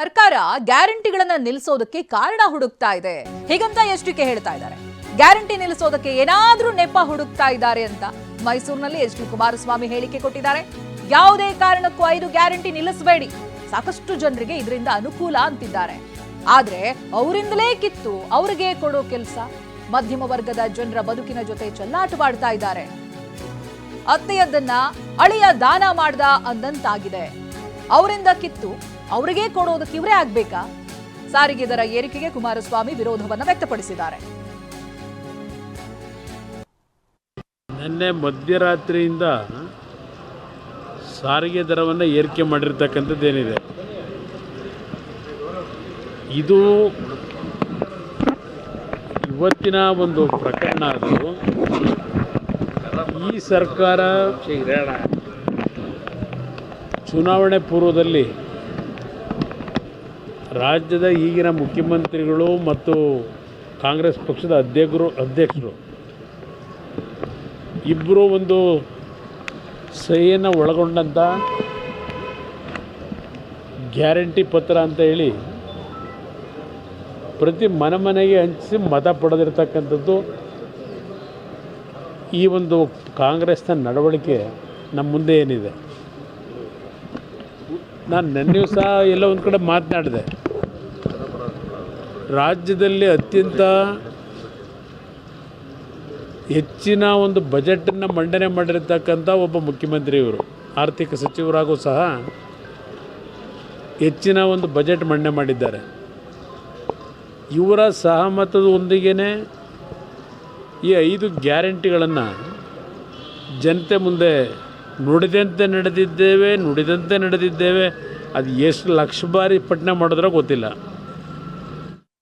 ಸರ್ಕಾರ ಗ್ಯಾರಂಟಿಗಳನ್ನ ನಿಲ್ಲಿಸೋದಕ್ಕೆ ಕಾರಣ ಹುಡುಕ್ತಾ ಇದೆ. ಹೀಗಂತ ಎಚ್ಡಿಕೆ ಹೇಳ್ತಾ ಇದ್ದಾರೆ. ಗ್ಯಾರಂಟಿ ನಿಲ್ಲಿಸೋದಕ್ಕೆ ಏನಾದ್ರೂ ನೆಪ ಹುಡುಕ್ತಾ ಇದ್ದಾರೆ ಅಂತ ಮೈಸೂರಿನಲ್ಲಿ ಎಚ್ ಡಿ ಕುಮಾರಸ್ವಾಮಿ ಹೇಳಿಕೆ ಕೊಟ್ಟಿದ್ದಾರೆ. ಯಾವುದೇ ಕಾರಣಕ್ಕೂ ಐದು ಗ್ಯಾರಂಟಿ ನಿಲ್ಲಿಸಬೇಡಿ. ಸಾಕಷ್ಟು ಜನರಿಗೆ ಇದರಿಂದ ಅನುಕೂಲ ಅಂತಿದ್ದಾರೆ. ಆದ್ರೆ ಅವರಿಂದಲೇ ಕಿತ್ತು ಅವರಿಗೆ ಕೊಡೋ ಕೆಲಸ. ಮಧ್ಯಮ ವರ್ಗದ ಜನರ ಬದುಕಿನ ಜೊತೆ ಚೆಲ್ಲಾಟವಾಡ್ತಾ ಇದ್ದಾರೆ. ಅತ್ತೆಯದ್ದನ್ನ ಅಳಿಯ ದಾನ ಮಾಡ್ದ ಅಂದಂತಾಗಿದೆ. ಅವರಿಂದ ಕಿತ್ತು ಅವರಿಗೆ ಕೊಡೋದಕ್ಕೆ ಇವರೇ ಆಗ್ಬೇಕಾ? ಸಾರಿಗೆ ದರ ಏರಿಕೆಗೆ ಕುಮಾರಸ್ವಾಮಿ ವಿರೋಧವನ್ನು ವ್ಯಕ್ತಪಡಿಸಿದ್ದಾರೆ. ನಿನ್ನೆ ಮಧ್ಯರಾತ್ರಿಯಿಂದ ಸಾರಿಗೆ ದರವನ್ನು ಏರಿಕೆ ಮಾಡಿರ್ತಕ್ಕಂಥದ್ದೇನಿದೆ ಇದು ಇವತ್ತಿನ ಒಂದು ಪ್ರಕರಣ ಅದು. ಈ ಸರ್ಕಾರ ಚುನಾವಣೆ ಪೂರ್ವದಲ್ಲಿ ರಾಜ್ಯದ ಈಗಿನ ಮುಖ್ಯಮಂತ್ರಿಗಳು ಮತ್ತು ಕಾಂಗ್ರೆಸ್ ಪಕ್ಷದ ಅಧ್ಯಕ್ಷರು ಅಧ್ಯಕ್ಷರು ಇಬ್ಬರು ಒಂದು ಸಹಿಯನ್ನು ಒಳಗೊಂಡಂಥ ಗ್ಯಾರಂಟಿ ಪತ್ರ ಅಂತ ಹೇಳಿ ಪ್ರತಿ ಮನೆ ಮನೆಗೆ ಹಂಚಿಸಿ ಮತ ಪಡೆದಿರ್ತಕ್ಕಂಥದ್ದು ಈ ಒಂದು ಕಾಂಗ್ರೆಸ್ನ ನಡವಳಿಕೆ ನಮ್ಮ ಮುಂದೆ ಏನಿದೆ? ನಾನು ನೆನ್ನೆಯೂ ಸಹ ಎಲ್ಲ ಒಂದು ಕಡೆ ಮಾತನಾಡಿದೆ. ರಾಜ್ಯದಲ್ಲಿ ಅತ್ಯಂತ ಹೆಚ್ಚಿನ ಒಂದು ಬಜೆಟನ್ನು ಮಂಡನೆ ಮಾಡಿರ್ತಕ್ಕಂಥ ಒಬ್ಬ ಮುಖ್ಯಮಂತ್ರಿ ಇವರು. ಆರ್ಥಿಕ ಸಚಿವರಾಗೂ ಸಹ ಹೆಚ್ಚಿನ ಒಂದು ಬಜೆಟ್ ಮಂಡನೆ ಮಾಡಿದ್ದಾರೆ. ಇವರ ಸಹಮತದೊಂದಿಗೆ ಈ ಐದು ಗ್ಯಾರಂಟಿಗಳನ್ನು ಜನತೆ ಮುಂದೆ ನುಡಿದಂತೆ ನಡೆದಿದ್ದೇವೆ ನುಡಿದಂತೆ ನಡೆದಿದ್ದೇವೆ. ಅದು ಎಷ್ಟು ಲಕ್ಷ ಬಾರಿ ಪಠಣ ಮಾಡಿದ್ರೋ ಗೊತ್ತಿಲ್ಲ.